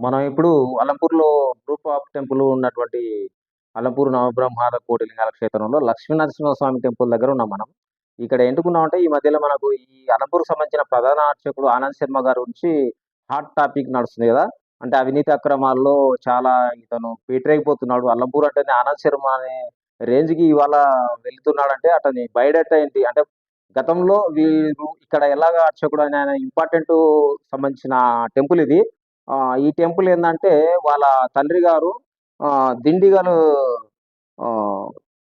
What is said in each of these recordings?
మనం ఇప్పుడు అలంపూర్‌లో group of temple ఉన్నటువంటి అలంపూర్ నవబ్రహ్మాల కోటిలింగాల క్షేత్రంలో లక్ష్మీ నరసింహస్వామి టెంపుల్ దగ్గర ఉన్నాం మనం. ఇక్కడ ఎందుకున్నామంటే ఈ మధ్యలో మనకు ఈ అలంపూర్‌కి సంబంధించిన ప్రధాన అర్చకుడు ఆనంద్ శర్మ గారి గురించి హాట్ టాపిక్ నడుస్తుంది కదా! అంటే అవినీతి అక్రమాల్లో చాలా ఇతను పీటరైపోతున్నాడు అల్లంపూర్ అంటేనే ఆనంద్ శర్మ అనే రేంజ్‌కి ఇవాళ వెళుతున్నాడంటే అతని బయడేట ఏంటి? అంటే గతంలో వీరు ఇక్కడ ఎలాగా అర్చకుడు అని ఆయన ఇంపార్టెంట్ సంబంధించిన టెంపుల్ ఇది. ఈ టెంపుల్ ఏంటంటే వాళ్ళ తండ్రి గారు దిండిగలు ఆహ్,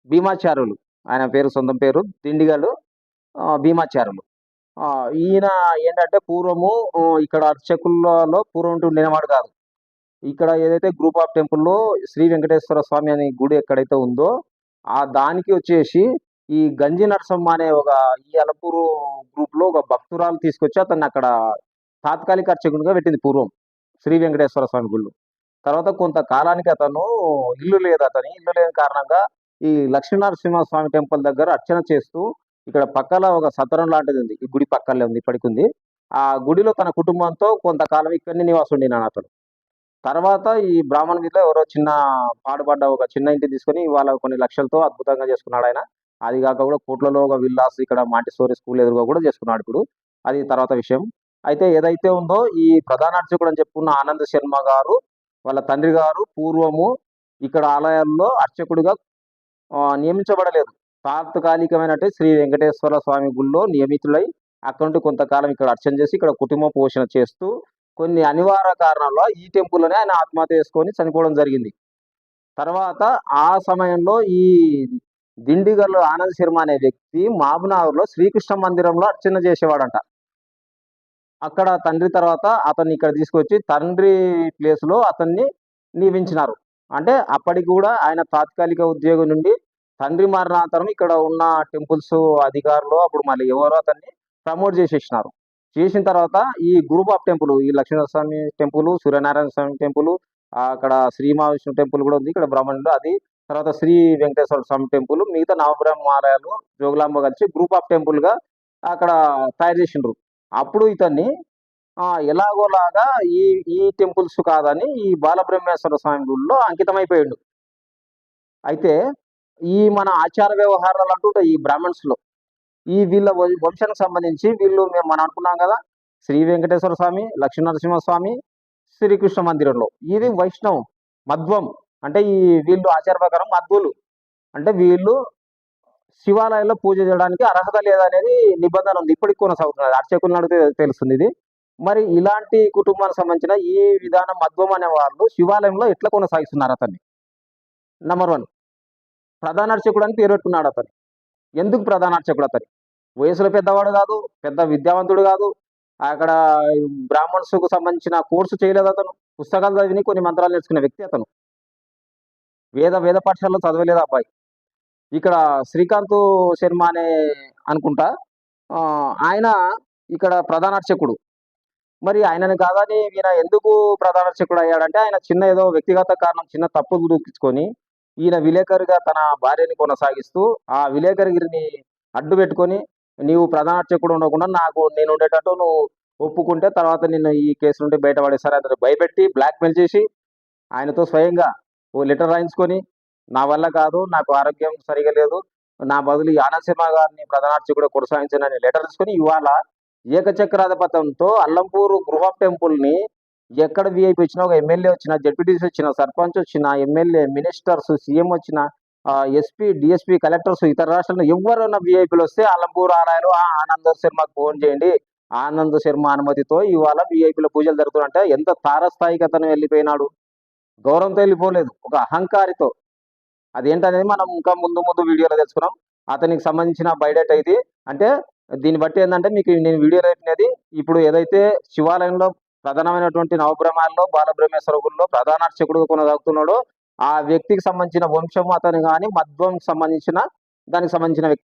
భీమాచార్యులు. ఆయన పేరు సొంతం పేరు దిండిగలు ఆహ్, భీమాచార్యులు. ఈయన ఏంటంటే పూర్వము ఇక్కడ అర్చకులలో పూర్వం ఉండేవాడు కాదు. ఇక్కడ ఏదైతే గ్రూప్ ఆఫ్ టెంపుల్‌లో శ్రీ వెంకటేశ్వర స్వామి అనే గుడి ఎక్కడైతే ఉందో, ఆ దానికి వచ్చేసి ఈ గంజి నరసమ్మ అనే ఒక ఈ అలపూరు గ్రూప్‌లో ఒక భక్తురాలు తీసుకొచ్చి అతన్ని అక్కడ తాత్కాలిక అర్చకునిగా పెట్టింది పూర్వం. శ్రీ వెంకటేశ్వర స్వామి గుళ్ళు తర్వాత కొంత కాలానికి అతను ఇల్లు లేదు అతని. ఇల్లు లేని కారణంగా ఈ లక్ష్మీనరసింహ స్వామి టెంపుల్ దగ్గర అర్చన చేస్తూ ఇక్కడ పక్కల ఒక సతరం లాంటిది ఉంది. ఈ గుడి పక్కనే ఉంది. ఇప్పటికి ఉంది. ఆ గుడిలో తన కుటుంబంతో కొంతకాలం ఇక్కడనే నివాసం ఉండినాడు అతను. తర్వాత ఈ బ్రాహ్మణ వీధిలో ఎవరో చిన్న పాడుపడ్డ ఒక చిన్న ఇంటి తీసుకొని వాళ్ళ కొన్ని లక్షలతో అద్భుతంగా చేసుకున్నాడాయన. అది కాక కూడా కోట్లలో ఒక విల్లాస్ ఇక్కడ మాంటిసోరి స్కూల్ ఎదురుగా కూడా చేసుకున్నాడు ఇప్పుడు. అది తర్వాత విషయం. అయితే ఏదైతే ఉందో ఈ ప్రధాన అర్చకుడు అని చెప్పుకున్న ఆనంద్ శర్మ గారు, వాళ్ళ తండ్రి గారు పూర్వము ఇక్కడ ఆలయాల్లో అర్చకుడిగా నియమించబడలేదు. తాత్కాలికమైనట్టే శ్రీ వెంకటేశ్వర స్వామి గుళ్ళో నియమితులై అక్కడ నుండి కొంతకాలం ఇక్కడ అర్చన చేసి ఇక్కడ కుటుంబ పోషణ చేస్తూ కొన్ని అనివార్య కారణాల ఈ టెంపుల్‌లోనే ఆయన ఆత్మహత్య చేసుకొని చనిపోవడం జరిగింది. తర్వాత ఆ సమయంలో ఈ దిండిగల్ ఆనంద్ శర్మ అనే వ్యక్తి మహబూబ్‌నగర్‌లో శ్రీకృష్ణ మందిరంలో అర్చన చేసేవాడంట. అక్కడ తండ్రి తర్వాత అతన్ని ఇక్కడ తీసుకొచ్చి తండ్రి ప్లేస్‌లో అతన్ని నియమించినారు. అంటే అప్పటికి కూడా ఆయన తాత్కాలిక ఉద్యోగం నుండి తండ్రి మరణానంతరం ఇక్కడ ఉన్న టెంపుల్స్ అధికారులు అప్పుడు మళ్ళీ ఎవరో అతన్ని ప్రమోట్ చేసేసినారు. చేసిన తర్వాత ఈ గ్రూప్ ఆఫ్ టెంపుల్ ఈ లక్ష్మీనరస్వామి టెంపుల్, సూర్యనారాయణ స్వామి టెంపుల్ అక్కడ శ్రీ మహావిష్ణు టెంపుల్ కూడా ఉంది. ఇక్కడ బ్రహ్మణుడు అది తర్వాత శ్రీ వెంకటేశ్వర స్వామి టెంపుల్ మిగతా నవబ్రహ్మాలయాలు జోగులాంబ కలిసి గ్రూప్ ఆఫ్ టెంపుల్‌గా అక్కడ తయారు చేసిండ్రు. అప్పుడు ఇతన్ని ఎలాగోలాగా ఈ ఈ టెంపుల్స్ కాదని ఈ బాలబ్రహ్మేశ్వర స్వామి గుడిలో అంకితమైపోయాడు అయితే ఈ మన ఆచార వ్యవహారాలు అంటూ ఉంటాయి ఈ బ్రాహ్మణ్స్‌లో. ఈ వీళ్ళ వంశానికి సంబంధించి వీళ్ళు మేము మనం అనుకున్నాం కదా! శ్రీ వెంకటేశ్వర స్వామి, లక్ష్మీనరసింహ స్వామి, శ్రీకృష్ణ మందిరంలో. ఇది వైష్ణవం, మధ్వం. అంటే ఈ వీళ్ళు ఆచార ప్రకారం మధ్వులు. అంటే వీళ్ళు శివాలయంలో పూజ చేయడానికి అర్హత లేదనేది నిబంధన ఉంది. ఇప్పటికి కొనసాగుతున్నది. అర్చకులను అడిగితే తెలుస్తుంది ఇది. మరి ఇలాంటి కుటుంబానికి సంబంధించిన ఈ విధానం మధ్వం అనే వాళ్ళు శివాలయంలో ఎట్లా కొనసాగిస్తున్నారు అతన్ని? నెంబర్ వన్ ప్రధాన అర్చకుడు అని పేరు పెట్టుకున్నాడు అతను. ఎందుకు ప్రధాన అర్చకుడు అతను? వయసులో పెద్దవాడు కాదు, పెద్ద విద్యావంతుడు కాదు. అక్కడ బ్రాహ్మణ్స్‌కు సంబంధించిన కోర్సు చేయలేదు అతను. పుస్తకాలు చదివి కొన్ని మంత్రాలు నేర్చుకునే వ్యక్తి అతను. వేద వేద పాఠశాలలో చదవలేదు అబ్బాయి. ఇక్కడ శ్రీకాంత్ శర్మ అనే అనుకుంటా ఆయన ఇక్కడ ప్రధాన అర్చకుడు. మరి ఆయనని కాదని ఈయన ఎందుకు ప్రధాన అర్చకుడు అయ్యాడంటే ఆయన చిన్న ఏదో వ్యక్తిగత కారణం చిన్న తప్పులు దూకించుకొని ఈయన విలేకరిగా తన భార్యని కొనసాగిస్తూ ఆ విలేకరిగిరిని అడ్డు పెట్టుకొని నీవు ప్రధాన అర్చకుడు ఉండకుండా నాకు నేను ఉండేటట్టు నువ్వు ఒప్పుకుంటే తర్వాత నిన్ను ఈ కేసు నుండి బయటపడేసారి అతను భయపెట్టి బ్లాక్‌మెయిల్ చేసి ఆయనతో స్వయంగా ఓ లెటర్ రాయించుకొని నా వల్ల కాదు. నాకు ఆరోగ్యం సరిగా లేదు. నా బదులు ఈ ఆనంద్ శర్మ గారిని ప్రధాన కూడా కొనసాగించనని లెటర్ తీసుకుని ఇవాళ ఏకచక్రాధిపతంతో అల్లంపూరు గృహ టెంపుల్‌ని ఎక్కడ వీఐపీ వచ్చినా ఒక ఎమ్మెల్యే వచ్చినా, జడ్పీటీసీ వచ్చినా, సర్పంచ్ వచ్చినా, ఎమ్మెల్యే, మినిస్టర్స్, సీఎం వచ్చినా ఎస్పీ, డిఎస్పీ కలెక్టర్స్ ఇతర రాష్ట్రాల్లో ఎవ్వరైనా వీఐపీలు వస్తే అల్లంపూర్ ఆలయాలు ఆ శర్మకు ఫోన్ చేయండి. ఆనంద్ శర్మ అనుమతితో ఇవాళ వీఐపీల పూజలు జరుగుతున్నాయంటే ఎంత తారస్థాయికి అతను వెళ్ళిపోయినాడు. గౌరవంతో వెళ్ళిపోలేదు. ఒక అహంకారితో. అదేంటనేది మనం ఇంకా ముందు ముందు వీడియోలో తెలుసుకున్నాం అతనికి సంబంధించిన బయోడేటా ఇది. అంటే దీన్ని బట్టి ఏంటంటే మీకు నేను వీడియో చెప్పినది ఇప్పుడు ఏదైతే శివాలయంలో ప్రధానమైనటువంటి నవబ్రహ్మాల్లో బాలబ్రహ్మేశ్వర గుడిలో ప్రధాన కొనసాగుతున్నాడో ఆ వ్యక్తికి సంబంధించిన వంశం అతను కానీ మధ్వంకి సంబంధించిన దానికి సంబంధించిన వ్యక్తి.